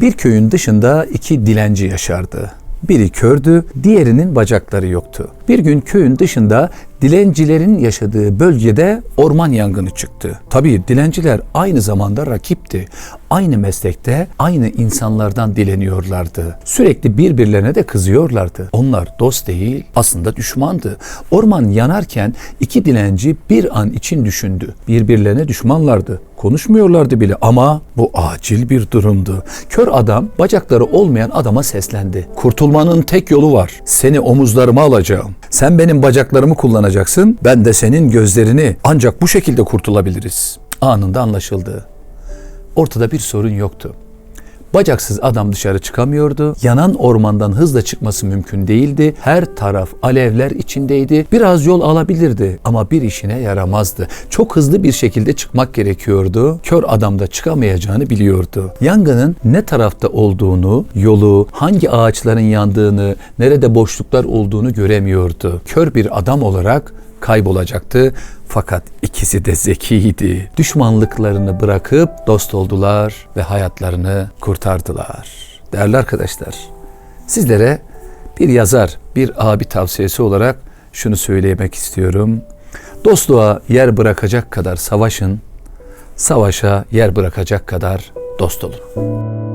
Bir köyün dışında iki dilenci yaşardı. Biri kördü, diğerinin bacakları yoktu. Bir gün köyün dışında dilencilerin yaşadığı bölgede orman yangını çıktı. Tabii dilenciler aynı zamanda rakipti. Aynı meslekte aynı insanlardan dileniyorlardı. Sürekli birbirlerine de kızıyorlardı. Onlar dost değil, aslında düşmandı. Orman yanarken iki dilenci bir an için düşündü. Birbirlerine düşmanlardı. Konuşmuyorlardı bile ama bu acil bir durumdu. Kör adam bacakları olmayan adama seslendi. Kurtulmanın tek yolu var. Seni omuzlarıma alacağım. Sen benim bacaklarımı kullanacaksın. Ben de senin gözlerini. Ancak bu şekilde kurtulabiliriz. Anında anlaşıldı. Ortada bir sorun yoktu. Bacaksız adam dışarı çıkamıyordu. Yanan ormandan hızla çıkması mümkün değildi. Her taraf alevler içindeydi. Biraz yol alabilirdi ama bir işine yaramazdı. Çok hızlı bir şekilde çıkmak gerekiyordu. Kör adam da çıkamayacağını biliyordu. Yangının ne tarafta olduğunu, yolu, hangi ağaçların yandığını, nerede boşluklar olduğunu göremiyordu. Kör bir adam olarak kaybolacaktı. Fakat ikisi de zekiydi. Düşmanlıklarını bırakıp dost oldular ve hayatlarını kurtardılar. Değerli arkadaşlar, sizlere bir yazar, bir abi tavsiyesi olarak şunu söylemek istiyorum. Dostluğa yer bırakacak kadar savaşın, savaşa yer bırakacak kadar dost olun.